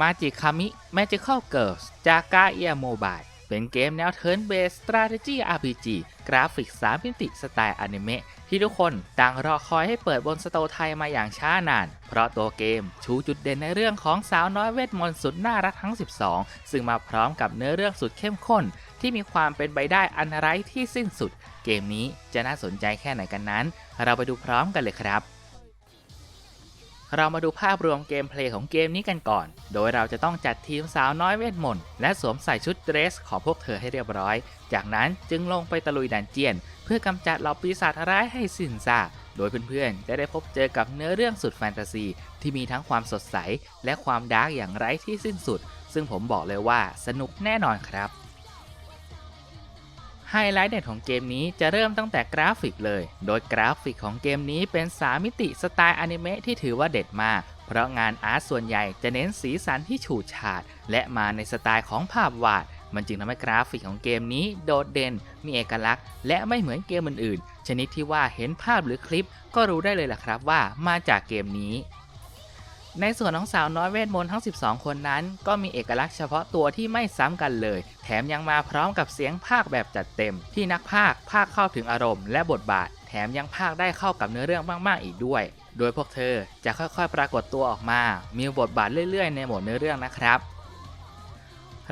Magic Kami Magical Girls จาก g a เ a Mobile เป็นเกมแนว Turn Based Strategy RPG กราฟิก3มิติสไตล์อนิเมะที่ทุกคนต่างรอคอยให้เปิดบนสโตไทยมาอย่างช้านาน เพราะตัวเกมชูจุดเด่นในเรื่องของสาวน้อยเวทมนต์สุดน่ารักทั้ง 12 ซึ่งมาพร้อมกับเนื้อเรื่องสุดเข้มข้น ที่มีความเป็นไปได้อันไร้ที่สิ้นสุด เกมนี้จะน่าสนใจแค่ไหนกันนั้น เราไปดูพร้อมกันเลยครับ เรามาดูภาพรวมเกมเพลย์ของเกมนี้กันก่อน โดยเราจะต้องจัดทีมสาวน้อยเวทมนต์และสวมใส่ชุดเดรสของพวกเธอให้เรียบร้อย จากนั้นจึงลงไปตะลุยดันเจียน เพื่อกำจัดเหล่าปีศาจร้ายให้สิ้นซากโดยเพื่อนๆ จะได้พบเจอกับเนื้อเรื่องสุดแฟนตาซี ที่มีทั้งความสดใส และความดาร์กอย่างไร้ที่สิ้นสุด ซึ่งผมบอกเลยว่าสนุกแน่นอนครับ ไฮไลท์เด่นของเกมนี้จะเริ่มตั้งแต่กราฟิกเลย โดยกราฟิกของเกมนี้เป็น 3 มิติสไตล์อนิเมะที่ถือว่าเด็ดมาก เพราะงานอาร์ตส่วนใหญ่จะเน้นสีสันที่ฉูดฉาด และมาในสไตล์ของภาพวาด มันจึงทำให้กราฟิกของเกมนี้โดดเด่น มีเอกลักษณ์ และไม่เหมือนเกมอื่นๆ ชนิดที่ว่าเห็นภาพหรือคลิป ก็รู้ได้เลยล่ะครับว่ามาจากเกมนี้ ในส่วนของสาวน้อยเวทมนต์ทั้ง 12 คนนั้น ก็มีเอกลักษณ์เฉพาะตัวที่ไม่ซ้ำกันเลย แถมยังมาพร้อมกับเสียงภาคแบบจัดเต็ม ที่นักภาคภาคเข้าถึงอารมณ์และบทบาท แถมยังภาคได้เข้ากับเนื้อเรื่องมาก ๆ อีกด้วย โดยพวกเธอจะค่อยๆ ปรากฏตัวออกมา มีบทบาทเรื่อย ๆ ในหมดเนื้อเรื่องนะครับ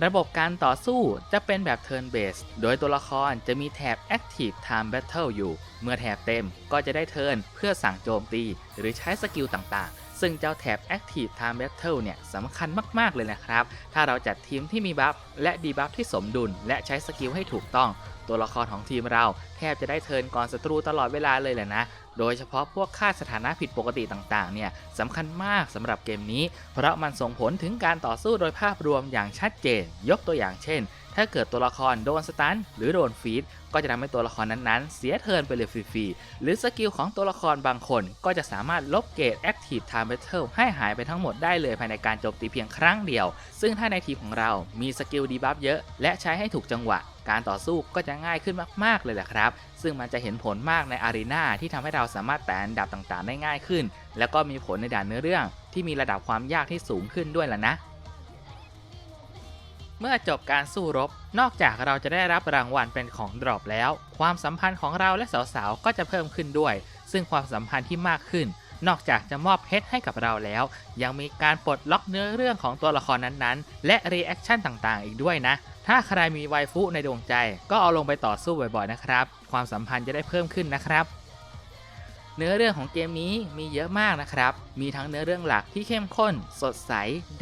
ระบบการต่อสู้จะเป็นแบบ Turn Based โดยตัวละครจะมีแถบ Active Time Battle อยู่ เมื่อแถบเต็มก็จะได้เทิร์นเพื่อสั่งโจมตี หรือใช้สกิลต่างๆ ซึ่งเจ้าแถบ Active Time Battle เนี่ยสำคัญมาก ๆ เลยนะครับ ถ้าเราจัดทีมที่มีบัฟและดีบัฟที่สมดุล และใช้สกิลให้ถูกต้อง ตัวละครของทีมเราแทบจะได้เทินก่อนศัตรูตลอดเวลาเลยแหละนะ โดยเฉพาะพวกค่าสถานะผิดปกติต่าง ๆ เนี่ยสำคัญมากสำหรับเกมนี้ เพราะมันส่งผลถึงการต่อสู้โดยภาพรวมอย่างชัดเจน ยกตัวอย่างเช่น ถ้าเกิดตัวละครโดนสตันหรือโดนฟีดก็จะทำให้ตัวละครนั้นๆ เสียเทิร์นไปเลยฟรีๆ หรือสกิลของตัวละครบางคนก็จะสามารถลบเกรด Active Time Battle ให้หายไปทั้งหมดได้เลยภายในการโจมตีเพียงครั้งเดียว ซึ่งถ้าในทีมของเรามีสกิลดีบัฟเยอะ และใช้ให้ถูกจังหวะ การต่อสู้ก็จะง่ายขึ้นมากๆเลยแหละครับ ซึ่งมันจะเห็นผลมากในอารีนาที่ทำให้เราสามารถแตะอันดับต่างๆ ได้ง่ายขึ้น แล้วก็มีผลในด่านเนื้อเรื่อง ที่มีระดับความยากที่สูงขึ้นด้วยล่ะนะ เมื่อจบการสู้รบ นอกจากเราจะได้รับรางวัลเป็นของดรอปแล้ว ความสัมพันธ์ของเราและสาวๆ ก็จะเพิ่มขึ้นด้วย ซึ่งความสัมพันธ์ที่มากขึ้น นอกจากจะมอบเพชรให้กับเราแล้ว ยังมีการปลดล็อกเนื้อเรื่องของตัวละครนั้นๆ และรีแอคชั่นต่างๆ อีกด้วยนะ ถ้าใครมีไวฟุในดวงใจ ก็เอาลงไปต่อสู้บ่อยๆ นะครับ ความสัมพันธ์จะได้เพิ่มขึ้นนะครับเนื้อเรื่องของเกมนี้มีเยอะมากนะครับ มีทั้งเนื้อเรื่องหลักที่เข้มข้น สดใส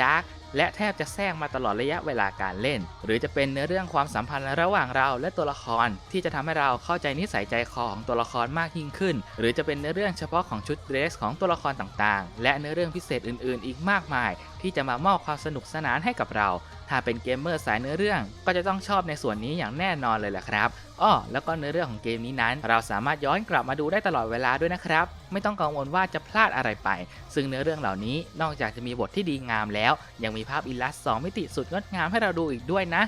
ดาร์ก และแทบจะแทรกมาตลอดระยะเวลาการเล่น หรือจะเป็นเนื้อเรื่องความสัมพันธ์ระหว่างเราและตัวละคร ที่จะทำให้เราเข้าใจนิสัยใจคอของตัวละครมากยิ่งขึ้น หรือจะเป็นเนื้อเรื่องเฉพาะของชุดเดรสของตัวละครต่างๆ และเนื้อเรื่องพิเศษอื่น ๆ อีกมากมาย ที่จะมามอบความสนุกสนานให้กับเรา ถ้าเป็นเกมเมอร์สายเนื้อเรื่องก็จะต้องชอบในส่วนนี้อย่างแน่นอนเลยแหละครับอ้อแล้วก็เนื้อเรื่องของเกมนี้นั้น เราสามารถย้อนกลับมาดูได้ตลอดเวลาด้วยนะครับ ไม่ต้องกังวลว่าจะพลาดอะไรไป ซึ่งเนื้อเรื่องเหล่านี้นอกจากจะมีบทที่ดีงามแล้ว ยังมีภาพอิลลัสสองมิติสุดงดงามให้เราดูอีกด้วยนะ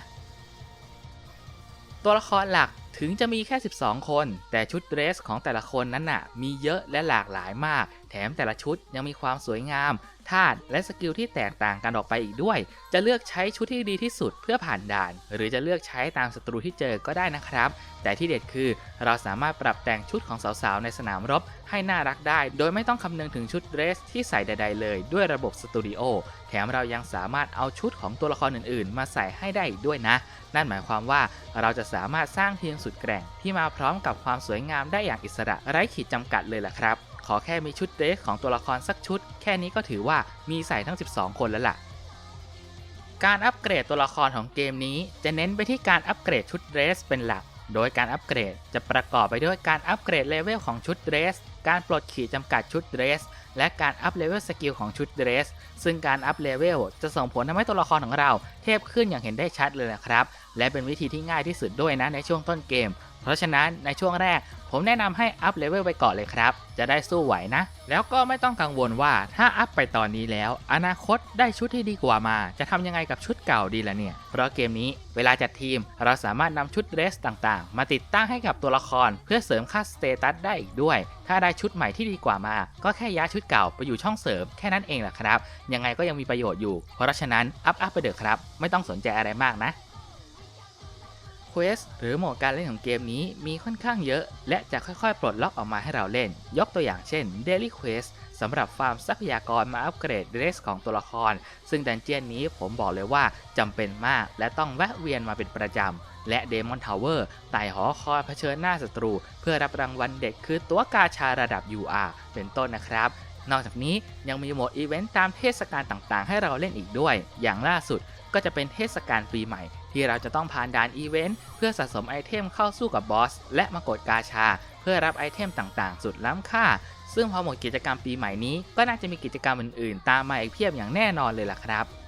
ตัวละครหลักถึงจะมีแค่ 12 คน แต่ชุดเดรสของแต่ละคนนั้นน่ะ มีเยอะและหลากหลายมาก แถมแต่ละชุดยังมีความสวยงาม ธาตุและสกิลที่แตกต่างกันออกไปอีกด้วย จะเลือกใช้ชุดที่ดีที่สุดเพื่อผ่านด่าน หรือจะเลือกใช้ตามศัตรูที่เจอก็ได้นะครับ แต่ที่เด็ดคือเราสามารถปรับแต่งชุดของสาวๆ ในสนามรบให้น่ารักได้ โดยไม่ต้องคำนึงถึงชุดเดรสที่ใส่ใด ๆ เลยด้วยระบบสตูดิโอแถมเรายังสามารถเอาชุดของตัวละครอื่นๆ มาใส่ให้ได้อีกด้วยนะ นั่นหมายความว่าเราจะสามารถสร้างทีมสุดแกร่งที่มาพร้อมกับความสวยงามได้อย่างอิสระไร้ขีดจำกัดเลยล่ะครับ ขอแค่มีชุดเดรสของตัวละครสักชุด แค่นี้ก็ถือว่ามีใส่ทั้ง 12 คนแล้วล่ะ การอัปเกรดตัวละครของเกมนี้ จะเน้นไปที่การอัปเกรดชุดเดรสเป็นหลัก โดยการอัปเกรดจะประกอบไปด้วยการอัปเกรดเลเวลของชุดเดรส การปลดขีดจำกัดชุดเดรส และการอัพเลเวลสกิลของชุดเดรส ซึ่งการอัพเลเวลจะส่งผลทำให้ตัวละครของเรา เทพขึ้นอย่างเห็นได้ชัดเลยนะครับ และเป็นวิธีที่ง่ายที่สุดด้วยนะในช่วงต้นเกม เพราะฉะนั้นในช่วงแรก ผมแนะนำให้อัพเลเวลไปก่อนเลยครับ จะได้สู้ไหวนะ แล้วก็ไม่ต้องกังวลว่าถ้าอัพไปตอนนี้แล้ว อนาคตได้ชุดที่ดีกว่ามา จะทำยังไงกับชุดเก่าดีล่ะเนี่ย เพราะเกมนี้เวลาจัดทีม เราสามารถนำชุดเดรสต่างๆ มาติดตั้งให้กับตัวละคร เพื่อเสริมค่าสเตตัสได้อีกด้วย ถ้าได้ชุดใหม่ที่ดีกว่ามา ก็แค่ย้ายชุดเก่าไปอยู่ช่องเสริมแค่นั้นเองแหละครับ ยังไงก็ยังมีประโยชน์อยู่ เพราะฉะนั้นอัพอัพไปเถอะครับ ไม่ต้องสนใจอะไรมากนะ เควสหรือโหมดการเล่นของเกมนี้มีค่อนข้างเยอะ และจะค่อยๆ ปลดล็อกออกมาให้เราเล่น ยกตัวอย่างเช่น Daily Quest สำหรับฟาร์มทรัพยากรมาอัปเกรดเดรสของตัวละคร ซึ่งดันเจียนนี้ผมบอกเลยว่าจำเป็นมากและต้องแวะเวียนมาเป็นประจำ และ Demon Tower ไต่หอคอยเผชิญหน้าศัตรู เพื่อรับรางวัลเด็กคือตัวกาชาระดับ UR เป็นต้นนะครับนอกจากนี้ยังมีโหมดอีเวนต์ตามเทศกาลต่างๆ ให้เราเล่นอีกด้วย อย่างล่าสุดก็จะเป็นเทศกาลปีใหม่ ที่เราจะต้องผ่านด่านอีเวนต์เพื่อสะสมไอเทมเข้าสู้กับบอส และมากดกาชา เพื่อรับไอเทมต่างๆ สุดล้ำค่า ซึ่งพอหมดกิจกรรมปีใหม่นี้ก็น่าจะมีกิจกรรมอื่นๆ ตามมาอีกเพียบอย่างแน่นอนเลยล่ะครับ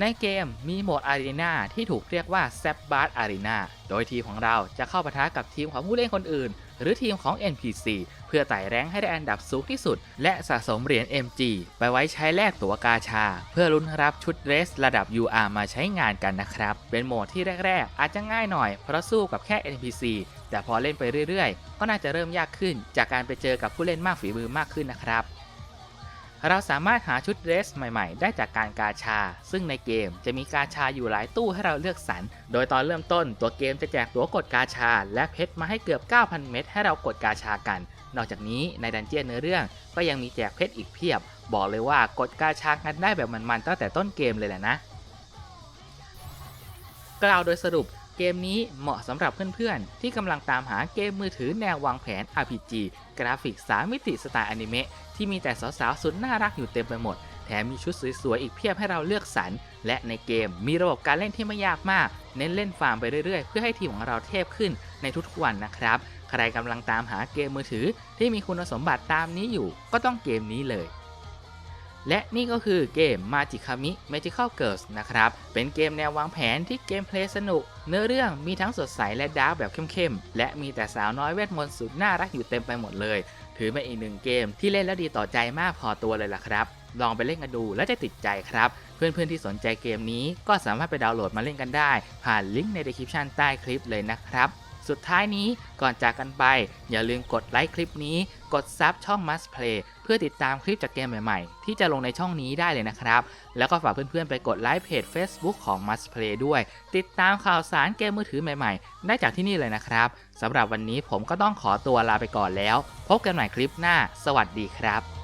ในเกมมีโหมดอารีนาที่ถูกเรียกว่าแซบบาร์อารีนาโดยทีมของเราจะเข้าปะทะกับทีมของผู้เล่นคนอื่น หรือทีมของ NPC เพื่อไต่แรงให้ได้อันดับสูงที่สุด และสะสมเหรียญ MG ไปไว้ใช้แลกตั๋วกาชา เพื่อลุ้นรับชุดเรสระดับ UR มาใช้งานกันนะครับ เป็นโหมดที่แรก ๆ อาจจะง่ายหน่อยเพราะสู้กับแค่ NPC แต่พอเล่นไปเรื่อย ๆ ก็น่าจะเริ่มยากขึ้น จากการไปเจอกับผู้เล่นมากฝีมือมากขึ้นนะครับ เราสามารถหาชุดเดรสใหม่ๆ ได้จากการกาชา ซึ่งในเกมจะมีกาชาอยู่หลายตู้ให้เราเลือกสรร โดยตอนเริ่มต้นตัวเกมจะแจกตั๋วกดกาชา และเพชรมาให้เกือบ 9,000 เม็ดให้เรากดกาชากัน นอกจากนี้ในดันเจียนเนื้อเรื่องก็ยังมีแจกเพชรอีกเพียบ บอกเลยว่ากดกาชากันได้แบบมันๆตั้งแต่ต้นเกมเลยแหละนะ กล่าวโดยสรุป เกมนี้เหมาะสำหรับเพื่อนๆ ที่กำลังตามหาเกมมือถือแนววางแผน RPG กราฟิก3มิติสไตล์อนิเมะที่มีแต่สาวๆ สุดน่ารักอยู่เต็มไปหมด แถมมีชุดสวยๆ อีกเพียบให้เราเลือกสรร และในเกมมีระบบการเล่นที่ไม่ยากมาก เน้นเล่นฟาร์มไปเรื่อยๆ เพื่อให้ทีมของเราเทพขึ้นในทุกๆวันนะครับ ใครกำลังตามหาเกมมือถือที่มีคุณสมบัติตามนี้อยู่ ก็ต้องเกมนี้เลย และนี่ก็คือเกม Magikami Magical Girls นะครับ เป็นเกมแนววางแผนที่เกมเพลย์สนุก เนื้อเรื่องมีทั้งสดใสและดาร์กแบบเข้มๆ และมีแต่สาวน้อยเวทมนต์สุดน่ารักอยู่เต็มไปหมดเลย ถือเป็นอีกหนึ่งเกมที่เล่นแล้วดีต่อใจมากพอตัวเลยล่ะครับ ลองไปเล่นกันดูแล้วจะติดใจครับ เพื่อนๆที่สนใจเกมนี้ก็สามารถไปดาวน์โหลดมาเล่นกันได้ ผ่านลิงก์ใน description ใต้คลิปเลยนะครับ สุดท้ายนี้ก่อนจากกันไป อย่าลืมกดไลค์คลิปนี้ กดซับช่อง Must Play เพื่อติดตามคลิปจากเกมใหม่ๆ ที่จะลงในช่องนี้ได้เลยนะครับ แล้วก็ฝากเพื่อนๆ ไปกดไลค์เพจ Facebook ของ Must Play ด้วย ติดตามข่าวสารเกมมือถือใหม่ๆ ได้จากที่นี่เลยนะครับสำหรับวันนี้ผมก็ต้องขอตัวลาไปก่อนแล้ว พบกันใหม่คลิปหน้า สวัสดีครับ